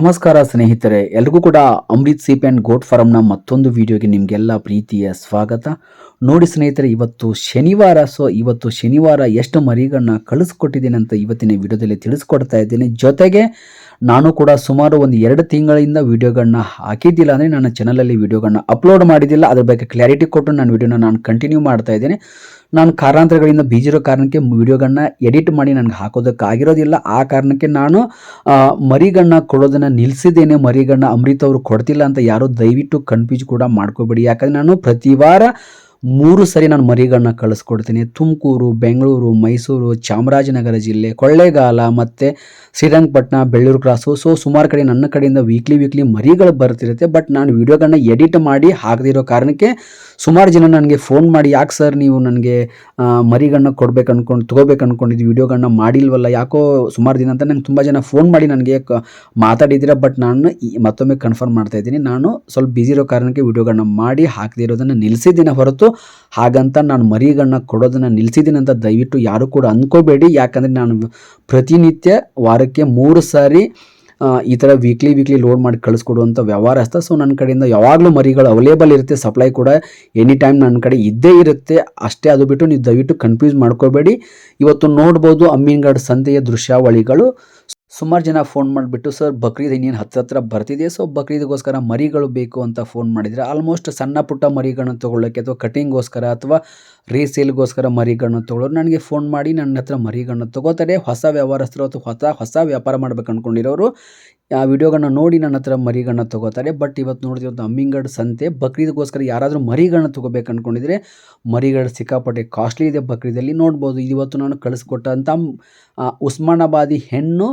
ನಮಸ್ಕಾರ ಸ್ನೇಹಿತರೆ, ಎಲ್ರಿಗೂ ಕೂಡ ಅಮೃತ್ ಸೀಪ್ ಆ್ಯಂಡ್ ಗೋಟ್ ಫಾರಮ್ನ ಮತ್ತೊಂದು ವಿಡಿಯೋಗೆ ನಿಮಗೆಲ್ಲ ಪ್ರೀತಿಯ ಸ್ವಾಗತ. ನೋಡಿ ಸ್ನೇಹಿತರೆ, ಇವತ್ತು ಶನಿವಾರ ಸೊ ಇವತ್ತು ಶನಿವಾರ ಎಷ್ಟು ಮರಿಗಳನ್ನ ಕಳಿಸ್ಕೊಟ್ಟಿದ್ದೀನಿ ಅಂತ ಇವತ್ತಿನ ವಿಡಿಯೋದಲ್ಲಿ ತಿಳಿಸ್ಕೊಡ್ತಾ ಇದ್ದೀನಿ. ಜೊತೆಗೆ ನಾನು ಕೂಡ ಸುಮಾರು ಒಂದು ಎರಡು ತಿಂಗಳಿಂದ ವಿಡಿಯೋಗಳನ್ನ ಹಾಕಿದ್ದಿಲ್ಲ ಅಂದರೆ ನನ್ನ ಚಾನಲಲ್ಲಿ ವಿಡಿಯೋಗಳನ್ನ ಅಪ್ಲೋಡ್ ಮಾಡಿದ್ದಿಲ್ಲ. ಅದ್ರ ಬಗ್ಗೆ ಕ್ಲಾರಿಟಿ ಕೊಟ್ಟು ನಾನು ವಿಡಿಯೋನ ನಾನು ಕಂಟಿನ್ಯೂ ಮಾಡ್ತಾ ಇದ್ದೇನೆ. ನಾನು ಕಾರಣಾಂತರಗಳಿಂದ ಬೀಜಿರೋ ಕಾರಣಕ್ಕೆ ವಿಡಿಯೋಗಳನ್ನ ಎಡಿಟ್ ಮಾಡಿ ನನಗೆ ಹಾಕೋದಕ್ಕಾಗಿರೋದಿಲ್ಲ. ಆ ಕಾರಣಕ್ಕೆ ನಾನು ಮರಿಗಣ್ಣ ಕೊಡೋದನ್ನು ನಿಲ್ಲಿಸಿದ್ದೇನೆ ಮರಿಗಣ್ಣ ಅಮೃತ ಅವರು ಕೊಡ್ತಿಲ್ಲ ಅಂತ ಯಾರೂ ದಯವಿಟ್ಟು ಕನ್ಫ್ಯೂಸ್ ಕೂಡ ಮಾಡ್ಕೋಬೇಡಿ. ಯಾಕಂದ್ರೆ ನಾನು ಪ್ರತಿ ವಾರ ಮೂರು ಸರಿ ನಾನು ಮರಿಗಳನ್ನ ಕಳಿಸ್ಕೊಡ್ತೀನಿ. ತುಮಕೂರು, ಬೆಂಗಳೂರು, ಮೈಸೂರು, ಚಾಮರಾಜನಗರ ಜಿಲ್ಲೆ, ಕೊಳ್ಳೇಗಾಲ ಮತ್ತು ಶ್ರೀರಂಗಪಟ್ಟಣ, ಬೆಳ್ಳೂರು ಕ್ರಾಸು ಸೊ ಸುಮಾರು ಕಡೆ ನನ್ನ ಕಡೆಯಿಂದ ವೀಕ್ಲಿ ವೀಕ್ಲಿ ಮರಿಗಳು ಬರ್ತಿರುತ್ತೆ. ಬಟ್ ನಾನು ವೀಡಿಯೋಗಳನ್ನ ಎಡಿಟ್ ಮಾಡಿ ಹಾಕದಿರೋ ಕಾರಣಕ್ಕೆ ಸುಮಾರು ಜನ ನನಗೆ ಫೋನ್ ಮಾಡಿ, ಯಾಕೆ ಸರ್ ನೀವು ನನಗೆ ಮರಿಗಳನ್ನ ಕೊಡ್ಬೇಕು ಅಂದ್ಕೊಂಡು ತೊಗೋಬೇಕು ಅಂದ್ಕೊಂಡಿದ್ದು ವೀಡಿಯೋಗಳನ್ನ ಮಾಡಿಲ್ವಲ್ಲ? ಯಾಕೋ ಸುಮಾರು ದಿನ ಅಂತ ನಂಗೆ ತುಂಬ ಜನ ಫೋನ್ ಮಾಡಿ ನನಗೆ ಮಾತಾಡಿದ್ದೀರ ಬಟ್ ನಾನು ಮತ್ತೊಮ್ಮೆ ಕನ್ಫರ್ಮ್ ಮಾಡ್ತಾ ಇದ್ದೀನಿ. ನಾನು ಸ್ವಲ್ಪ ಬ್ಯುಸಿ ಕಾರಣಕ್ಕೆ ವೀಡಿಯೋಗಳನ್ನ ಮಾಡಿ ಹಾಕದಿರೋದನ್ನು ನಿಲ್ಲಿಸಿದ್ದೀನಿ ಹೊರತು ಹಾಗಂತ ನಾನು ಮರಿಗಳನ್ನ ಕೊಡೋದನ್ನು ನಿಲ್ಲಿಸಿದ್ದೀನಿ ಅಂತ ದಯವಿಟ್ಟು ಯಾರು ಕೂಡ ಅಂದ್ಕೋಬೇಡಿ ಯಾಕಂದರೆ ನಾನು ಪ್ರತಿನಿತ್ಯ ವಾರಕ್ಕೆ ಮೂರು ಸಾರಿ ಈ ಥರ ವೀಕ್ಲಿ ವೀಕ್ಲಿ ಲೋಡ್ ಮಾಡಿ ಕಳಿಸ್ಕೊಡುವಂಥ ವ್ಯವಹಾರಸ್ಥ ಸೊ ನನ್ನ ಕಡೆಯಿಂದ ಯಾವಾಗಲೂ ಮರಿಗಳು ಅವೈಲೇಬಲ್ ಇರುತ್ತೆ. ಸಪ್ಲೈ ಕೂಡ ಎನಿ ಟೈಮ್ ನನ್ನ ಕಡೆ ಇದ್ದೇ ಇರುತ್ತೆ. ಅಷ್ಟೇ ಅದು ಬಿಟ್ಟು ನೀವು ದಯವಿಟ್ಟು ಕನ್ಫ್ಯೂಸ್ ಮಾಡ್ಕೋಬೇಡಿ. ಇವತ್ತು ನೋಡ್ಬೋದು ಅಮ್ಮೀನ್ಗಢ ಸಂತೆಯ ದೃಶ್ಯಾವಳಿಗಳು. ಸುಮಾರು ಜನ ಫೋನ್ ಮಾಡಿಬಿಟ್ಟು, ಸರ್, ಬಕ್ರೀದ್ ಇನ್ನೇನು ಹತ್ರ ಹತ್ರ ಬರ್ತಿದೆ ಸೊ ಬಕ್ರೀದ್ಗೋಸ್ಕರ ಮರಿಗಳು ಬೇಕು ಅಂತ ಫೋನ್ ಮಾಡಿದರೆ ಆಲ್ಮೋಸ್ಟ್ ಸಣ್ಣ ಪುಟ್ಟ ಮರಿಗಳನ್ನ ತೊಗೊಳ್ಳೋಕ್ಕೆ ಅಥವಾ ಕಟಿಂಗ್ಗೋಸ್ಕರ ಅಥವಾ ರೀಸೇಲ್ಗೋಸ್ಕರ ಮರಿಗಳನ್ನ ತೊಗೊಳ್ಳೋರು ನನಗೆ ಫೋನ್ ಮಾಡಿ ನನ್ನ ಹತ್ರ ಮರಿಗಳನ್ನ ತೊಗೋತಾರೆ. ಹೊಸ ವ್ಯವಹಾರಸ್ಥರು ಅಥವಾ ಹೊಸ ಹೊಸ ವ್ಯಾಪಾರ ಮಾಡ್ಬೇಕು ಅಂದ್ಕೊಂಡಿರೋರು ಆ ವಿಡಿಯೋಗಳನ್ನ ನೋಡಿ ನನ್ನ ಹತ್ರ ಮರಿಗಳನ್ನ ತೊಗೋತಾರೆ. ಬಟ್ ಇವತ್ತು ನೋಡ್ತಿರೋದು ಅಮ್ಮಿಂಗಡ್ ಸಂತೆ, ಬಕ್ರೀದ್ಗೋಸ್ಕರ ಯಾರಾದರೂ ಮರಿಗಳನ್ನ ತೊಗೋಬೇಕು ಅಂದ್ಕೊಂಡಿದ್ರೆ ಮರಿಗಳು ಸಿಕ್ಕಾಪಟ್ಟೆ ಕಾಸ್ಟ್ಲಿ ಇದೆ ಬಕ್ರೀದಲ್ಲಿ. ನೋಡ್ಬೋದು ಇವತ್ತು ನಾನು ಕಳಿಸ್ಕೊಟ್ಟಂಥ ಉಸ್ಮಾನಾಬಾದಿ ಹೆಣ್ಣು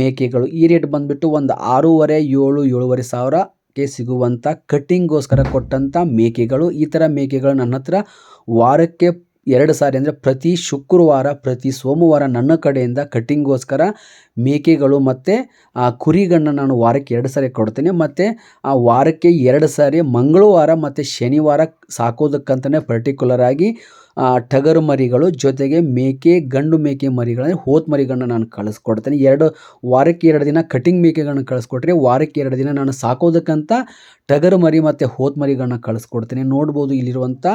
ಮೇಕೆಗಳು. ಈ ರೇಟ್ ಬಂದುಬಿಟ್ಟು ಒಂದು ಆರೂವರೆ, ಏಳು, ಏಳುವರೆ ಸಾವಿರಕ್ಕೆ ಸಿಗುವಂಥ ಕಟ್ಟಿಂಗ್ಗೋಸ್ಕರ ಕೊಟ್ಟಂಥ ಮೇಕೆಗಳು. ಈ ಥರ ಮೇಕೆಗಳು ನನ್ನ ಹತ್ರ ವಾರಕ್ಕೆ ಎರಡು ಸಾರಿ ಅಂದರೆ ಪ್ರತಿ ಶುಕ್ರವಾರ, ಪ್ರತಿ ಸೋಮವಾರ ನನ್ನ ಕಡೆಯಿಂದ ಕಟ್ಟಿಂಗ್ಗೋಸ್ಕರ ಮೇಕೆಗಳು ಮತ್ತು ಆ ಕುರಿಗಳನ್ನ ನಾನು ವಾರಕ್ಕೆ ಎರಡು ಸಾರಿ ಕೊಡ್ತೇನೆ. ಮತ್ತು ಆ ವಾರಕ್ಕೆ ಎರಡು ಸಾರಿ, ಮಂಗಳವಾರ ಮತ್ತು ಶನಿವಾರ ಸಾಕೋದಕ್ಕಂತಲೇ ಪರ್ಟಿಕ್ಯುಲರ್ ಆಗಿ ಟಗರು ಮರಿಗಳು ಜೊತೆಗೆ ಮೇಕೆ, ಗಂಡು ಮೇಕೆ ಮರಿಗಳನ್ನು, ಹೋತ್ ಮರಿಗಳನ್ನ ನಾನು ಕಳಿಸ್ಕೊಡ್ತೇನೆ. ಎರಡು, ವಾರಕ್ಕೆ ಎರಡು ದಿನ ಕಟಿಂಗ್ ಮೇಕೆಗಳನ್ನ ಕಳಿಸ್ಕೊಟ್ರೆ ವಾರಕ್ಕೆ ಎರಡು ದಿನ ನಾನು ಸಾಕೋದಕ್ಕಂತ ಟಗರು ಮರಿ ಮತ್ತು ಹೋತ್ ಮರಿಗಳನ್ನ ಕಳಿಸ್ಕೊಡ್ತೇನೆ. ನೋಡ್ಬೋದು ಇಲ್ಲಿರುವಂಥ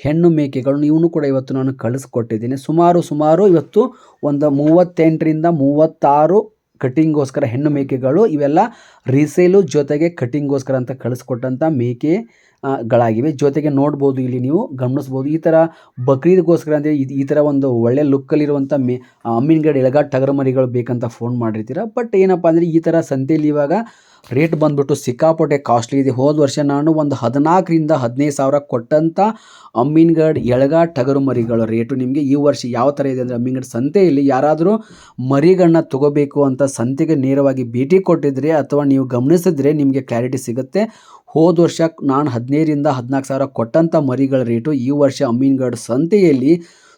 ಹೆಣ್ಣು ಮೇಕೆಗಳನ್ನ ಇವನು ಕೂಡ ಇವತ್ತು ನಾನು ಕಳಿಸ್ಕೊಟ್ಟಿದ್ದೀನಿ. ಸುಮಾರು ಸುಮಾರು ಇವತ್ತು ಒಂದು ಮೂವತ್ತೆಂಟರಿಂದ ಮೂವತ್ತಾರು ಕಟಿಂಗ್ಗೋಸ್ಕರ ಹೆಣ್ಣು ಮೇಕೆಗಳು ಇವೆಲ್ಲ ರೀಸೇಲು ಜೊತೆಗೆ ಕಟಿಂಗ್ಗೋಸ್ಕರ ಅಂತ ಕಳಿಸ್ಕೊಟ್ಟಂಥ ಮೇಕೆ ಗಳಾಗಿವೆ. ಜೊತೆಗೆ ನೋಡ್ಬೋದು, ಇಲ್ಲಿ ನೀವು ಗಮನಿಸ್ಬೋದು, ಈ ಥರ ಬಕ್ರೀದ್ಗೋಸ್ಕರ ಅಂದರೆ ಇದು ಈ ಥರ ಒಂದು ಒಳ್ಳೆ ಲುಕ್ಕಲ್ಲಿರುವಂಥ ಮೇ ಅಮ್ಮಿನಗಡೆ ಎಳಗಾಟ್ ಟಗರು ಮರಿಗಳು ಬೇಕಂತ ಫೋನ್ ಮಾಡಿರ್ತೀರ? ಬಟ್ ಏನಪ್ಪ ಅಂದರೆ ಈ ಥರ ಸಂತೆಯಲ್ಲಿ ಇವಾಗ ರೇಟ್ ಬಂದ್ಬಿಟ್ಟು ಸಿಕ್ಕಾಪಟ್ಟೆ ಕಾಸ್ಟ್ಲಿ ಇದೆ. ಹೋದ ವರ್ಷ ನಾನು ಒಂದು ಹದಿನಾಲ್ಕರಿಂದ ಹದಿನೈದು ಸಾವಿರ ಕೊಟ್ಟಂಥ ಅಮ್ಮಿನ್ಗಡ್ ಎಳಗ ಟಗರು ಮರಿಗಳ ರೇಟು ನಿಮಗೆ ಈ ವರ್ಷ ಯಾವ ಥರ ಇದೆ ಅಂದರೆ ಅಮ್ಮಿನ್ಗಡ್ ಸಂತೆಯಲ್ಲಿ ಯಾರಾದರೂ ಮರಿಗಳನ್ನ ತಗೋಬೇಕು ಅಂತ ಸಂತೆಗೆ ನೇರವಾಗಿ ಭೇಟಿ ಕೊಟ್ಟಿದ್ರೆ ಅಥವಾ ನೀವು ಗಮನಿಸಿದ್ರೆ ನಿಮಗೆ ಕ್ಲಾರಿಟಿ ಸಿಗುತ್ತೆ. ಹೋದ ವರ್ಷ ನಾನು ಹದಿನೈದರಿಂದ ಹದಿನಾಲ್ಕು ಸಾವಿರ ಕೊಟ್ಟಂಥ ಮರಿಗಳ ರೇಟು ಈ ವರ್ಷ ಅಮೀನ್ಗಢ್ ಸಂತೆಯಲ್ಲಿ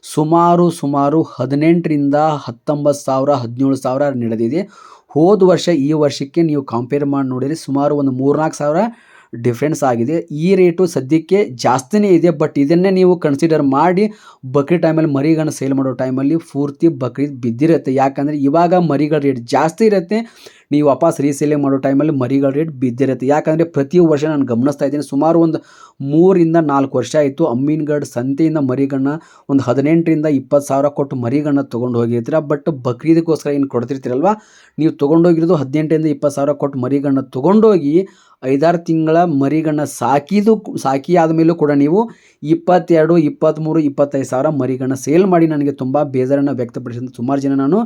ಸುಮಾರು ಸುಮಾರು ಹದಿನೆಂಟರಿಂದ ಹತ್ತೊಂಬತ್ತು ಸಾವಿರ, ಹದಿನೇಳು ಸಾವಿರ ನಡೆದಿದೆ. ಹೋದ ವರ್ಷ ಈ ವರ್ಷಕ್ಕೆ ನೀವು ಕಂಪೇರ್ ಮಾಡಿ ನೋಡಿದರೆ ಸುಮಾರು ಒಂದು ಮೂರ್ನಾಲ್ಕು ಸಾವಿರ ಡಿಫ್ರೆನ್ಸ್ ಆಗಿದೆ. ಈ ರೇಟು ಸದ್ಯಕ್ಕೆ ಜಾಸ್ತಿನೇ ಇದೆ ಬಟ್ ಇದನ್ನೇ ನೀವು ಕನ್ಸಿಡರ್ ಮಾಡಿ ಬಕ್ರೀದ್ ಟೈಮಲ್ಲಿ ಮರಿಗಳನ್ನ ಸೇಲ್ ಮಾಡೋ ಟೈಮಲ್ಲಿ ಪೂರ್ತಿ ಬಕ್ರೀದ್ ಬಿದ್ದಿರುತ್ತೆ. ಯಾಕಂದರೆ ಇವಾಗ ಮರಿಗಳ ರೇಟ್ ಜಾಸ್ತಿ ಇರುತ್ತೆ. ನೀವು ವಾಪಸ್ ರೀಸೇಲಿಂಗ್ ಮಾಡೋ ಟೈಮಲ್ಲಿ ಮರಿಗಳ ರೇಟ್ ಬಿದ್ದಿರುತ್ತೆ. ಯಾಕಂದರೆ ಪ್ರತಿ ವರ್ಷ ನಾನು ಗಮನಿಸ್ತಾ ಇದ್ದೀನಿ, ಸುಮಾರು ಒಂದು ಮೂರಿಂದ ನಾಲ್ಕು ವರ್ಷ ಆಯಿತು ಅಮ್ಮೀನ್ಗಡ್ ಸಂತೆಯಿಂದ ಮರಿಗಳನ್ನ ಒಂದು ಹದಿನೆಂಟರಿಂದ ಇಪ್ಪತ್ತು ಸಾವಿರ ಕೊಟ್ಟು ಮರಿಗಳನ್ನ ತೊಗೊಂಡು ಹೋಗಿರ್ತೀರ. ಬಟ್ ಬಕ್ರೀದಕ್ಕೋಸ್ಕರ ಏನು ಕೊಡ್ತಿರ್ತೀರಲ್ವ? ನೀವು ತೊಗೊಂಡೋಗಿರೋದು ಹದಿನೆಂಟರಿಂದ ಇಪ್ಪತ್ತು ಸಾವಿರ ಕೊಟ್ಟು ಮರಿಗಳನ್ನ ತೊಗೊಂಡೋಗಿ ಐದಾರು ತಿಂಗಳ ಮರಿಗಳನ್ನ ಸಾಕಿದು ಸಾಕಿ ಆದಮೇಲೂ ಕೂಡ ನೀವು ಇಪ್ಪತ್ತೆರಡು, ಇಪ್ಪತ್ತ್ಮೂರು, ಇಪ್ಪತ್ತೈದು ಸಾವಿರ ಮರಿಗಳನ್ನ ಸೇಲ್ ಮಾಡಿ ನನಗೆ ತುಂಬ ಬೇಜಾರನ್ನು ವ್ಯಕ್ತಪಡಿಸಿದ ಸುಮಾರು ಜನ ನಾನು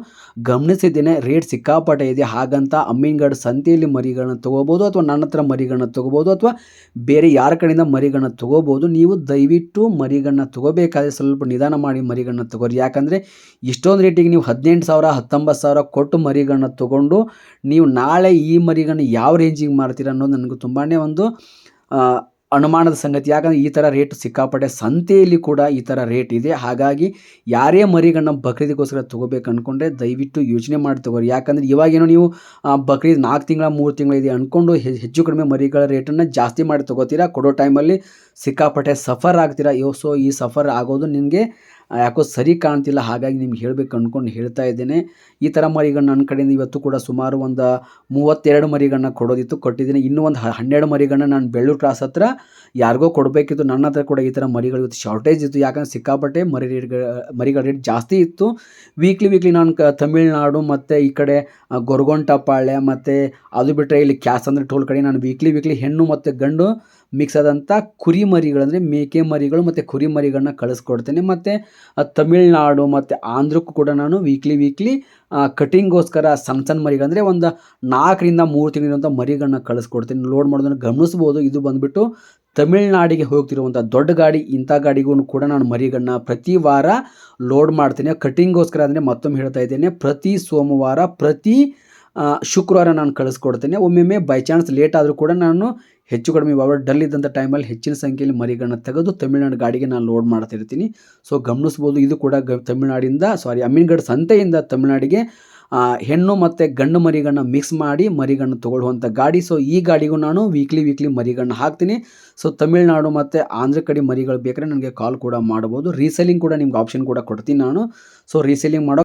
ಗಮನಿಸಿದ್ದೇನೆ. ರೇಟ್ ಸಿಕ್ಕಾಪಟ್ಟೆ ಇದೆ. ಹಾಗಂತ ಅಮ್ಮೀನ್ಗಢ ಸಂತೆಯಲ್ಲಿ ಮರಿಗಳನ್ನ ತೊಗೋಬೋದು ಅಥವಾ ನನ್ನ ಹತ್ರ ಮರಿಗಳನ್ನ ತೊಗೋಬೋದು ಅಥವಾ ಬೇರೆ ಯಾರ ಕಡೆಯಿಂದ ಮರಿಗಳನ್ನ ತೊಗೋಬೋದು. ನೀವು ದಯವಿಟ್ಟು ಮರಿಗಳನ್ನ ತೊಗೋಬೇಕಾದ್ರೆ ಸ್ವಲ್ಪ ನಿಧಾನ ಮಾಡಿ ಮರಿಗಳನ್ನ ತೊಗೋರಿ. ಯಾಕಂದರೆ ಇಷ್ಟೊಂದು ರೇಟಿಗೆ ನೀವು ಹದಿನೆಂಟು ಸಾವಿರ, ಹತ್ತೊಂಬತ್ತು ಸಾವಿರ ಕೊಟ್ಟು ಮರಿಗಳನ್ನ ತೊಗೊಂಡು ನೀವು ನಾಳೆ ಈ ಮರಿಗಳನ್ನ ಯಾವ ರೇಂಜಿಗೆ ಮಾರ್ತೀರ ಅನ್ನೋದು ನನಗೆ ತುಂಬಾ ಒಂದು ಅನುಮಾನದ ಸಂಗತಿ. ಯಾಕಂದರೆ ಈ ಥರ ರೇಟ್ ಸಿಕ್ಕಾಪಟ್ಟೆ ಸಂತೆಯಲ್ಲಿ ಕೂಡ ಈ ಥರ ರೇಟ್ ಇದೆ. ಹಾಗಾಗಿ ಯಾರೇ ಮರಿಗಳನ್ನ ಬಕ್ರೀದಿಗೋಸ್ಕರ ತೊಗೋಬೇಕು ಅಂದ್ಕೊಂಡ್ರೆ ದಯವಿಟ್ಟು ಯೋಚನೆ ಮಾಡಿ ತಗೋರಿ. ಯಾಕಂದರೆ ಇವಾಗೇನೋ ನೀವು ಬಕ್ರೀದ್ ನಾಲ್ಕು ತಿಂಗಳ, ಮೂರು ತಿಂಗಳ ಇದೆ ಅಂದ್ಕೊಂಡು ಹೆಚ್ಚು ಕಡಿಮೆ ಮರಿಗಳ ರೇಟನ್ನು ಜಾಸ್ತಿ ಮಾಡಿ ತೊಗೋತೀರಾ? ಕೊಡೋ ಟೈಮಲ್ಲಿ ಸಿಕ್ಕಾಪಟ್ಟೆ ಸಫರ್ ಆಗ್ತೀರಾ? ಯೋ, ಸೊ, ಈ ಸಫರ್ ಆಗೋದು ನಿಮಗೆ ಯಾಕೋ ಸರಿ ಕಾಣ್ತಿಲ್ಲ, ಹಾಗಾಗಿ ನಿಮ್ಗೆ ಹೇಳಬೇಕು ಅಂದ್ಕೊಂಡು ಹೇಳ್ತಾ ಇದ್ದೇನೆ. ಈ ಥರ ಮರಿಗಳನ್ನ ನನ್ನ ಕಡೆಯಿಂದ ಇವತ್ತು ಕೂಡ ಸುಮಾರು ಒಂದು ಮೂವತ್ತೆರಡು ಮರಿಗಳನ್ನ ಕೊಡೋದಿತ್ತು, ಕೊಟ್ಟಿದ್ದೀನಿ. ಇನ್ನೂ ಒಂದು ಹನ್ನೆರಡು ಮರಿಗಳನ್ನ ನಾನು ಬೆಳ್ಳೂರು ಕ್ರಾಸ್ ಹತ್ರ ಯಾರಿಗೋ ಕೊಡಬೇಕಿತ್ತು. ನನ್ನ ಹತ್ರ ಕೂಡ ಈ ಥರ ಮರಿಗಳು ಇವತ್ತು ಶಾರ್ಟೇಜ್ ಇತ್ತು. ಯಾಕಂದರೆ ಸಿಕ್ಕಾಪಟ್ಟೆ ಮರಿ ರೇಟ್ಗಳ ಮರಿಗಳ ರೇಟ್ ಜಾಸ್ತಿ ಇತ್ತು. ವೀಕ್ಲಿ ವೀಕ್ಲಿ ನಾನು ಕ, ತಮಿಳ್ನಾಡು ಮತ್ತು ಈ ಕಡೆ ಗೊರಗೊಂಟಪಾಳ್ಯ ಮತ್ತು ಅದು ಬಿಟ್ಟರೆ ಇಲ್ಲಿ ಕ್ಯಾಸ್ ಅಂದರೆ ಟೋಲ್ ಕಡೆ ನಾನು ವೀಕ್ಲಿ ವೀಕ್ಲಿ ಹೆಣ್ಣು ಮತ್ತು ಗಂಡು ಮಿಕ್ಸ್ ಆದಂಥ ಕುರಿ ಮರಿಗಳಂದರೆ ಮೇಕೆ ಮರಿಗಳು ಮತ್ತು ಕುರಿಮರಿಗಳನ್ನ ಕಳಿಸ್ಕೊಡ್ತೇನೆ. ಮತ್ತು ತಮಿಳ್ನಾಡು ಮತ್ತು ಆಂಧ್ರಕ್ಕೂ ಕೂಡ ನಾನು ವೀಕ್ಲಿ ವೀಕ್ಲಿ ಕಟಿಂಗ್ಗೋಸ್ಕರ ಸಣ್ಣ ಸಣ್ಣ ಮರಿಗಳಂದರೆ ಒಂದು ನಾಲ್ಕರಿಂದ ಮೂರು ತಿಂಗಳಿರುವಂಥ ಮರಿಗಳನ್ನ ಕಳಿಸ್ಕೊಡ್ತೀನಿ. ಲೋಡ್ ಮಾಡೋದನ್ನು ಗಮನಿಸ್ಬೋದು. ಇದು ಬಂದುಬಿಟ್ಟು ತಮಿಳ್ನಾಡಿಗೆ ಹೋಗ್ತಿರುವಂಥ ದೊಡ್ಡ ಗಾಡಿ, ಇಂಥ ಗಾಡಿಗೂ ಕೂಡ ನಾನು ಮರಿಗಳನ್ನ ಪ್ರತಿ ವಾರ ಲೋಡ್ ಮಾಡ್ತೀನಿ. ಕಟಿಂಗ್ಗೋಸ್ಕರ ಅಂದರೆ ಮತ್ತೊಮ್ಮೆ ಹೇಳ್ತಾ ಇದ್ದೇನೆ. ಪ್ರತಿ ಸೋಮವಾರ, ಪ್ರತಿ ಶುಕ್ರವಾರ ನಾನು ಕಳಿಸ್ಕೊಡ್ತೇನೆ. ಒಮ್ಮೊಮ್ಮೆ ಬೈ ಚಾನ್ಸ್ ಲೇಟ್ ಆದರೂ ಕೂಡ ನಾನು ಹೆಚ್ಚು ಕಡಿಮೆ ಯಾವಾಗ ಡಲ್ ಇದ್ದಂಥ ಟೈಮಲ್ಲಿ ಹೆಚ್ಚಿನ ಸಂಖ್ಯೆಯಲ್ಲಿ ಮರಿಗಳನ್ನ ತೆಗೆದು ತಮಿಳ್ನಾಡು ಗಾಡಿಗೆ ನಾನು ಲೋಡ್ ಮಾಡ್ತಿರ್ತೀನಿ. ಸೊ ಗಮನಿಸ್ಬೋದು ಇದು ಕೂಡ ಗ, ತಮಿಳ್ನಾಡಿಂದ ಸಾರಿ ಅಮೀನ್ಗಢ ಸಂತೆಯಿಂದ ತಮಿಳ್ನಾಡಿಗೆ ಹೆಣ್ಣು ಮತ್ತು ಗಂಡು ಮರಿಗಳನ್ನ ಮಿಕ್ಸ್ ಮಾಡಿ ಮರಿಗಳನ್ನ ತೊಗೊಳ್ಳುವಂಥ ಗಾಡಿ. ಸೊ ಈ ಗಾಡಿಗೂ ನಾನು ವೀಕ್ಲಿ ವೀಕ್ಲಿ ಮರಿಗಳನ್ನ ಹಾಕ್ತೀನಿ. ಸೊ ತಮಿಳ್ನಾಡು ಮತ್ತು ಆಂಧ್ರ ಕಡೆ ಮರಿಗಳು ಬೇಕಾದ್ರೆ ನನಗೆ ಕಾಲ್ ಕೂಡ ಮಾಡ್ಬೋದು. ರೀಸೇಲಿಂಗ್ ಕೂಡ ನಿಮ್ಗೆ ಆಪ್ಷನ್ ಕೂಡ ಕೊಡ್ತೀನಿ ನಾನು. ಸೊ ರೀಸೇಲಿಂಗ್ ಮಾಡೋ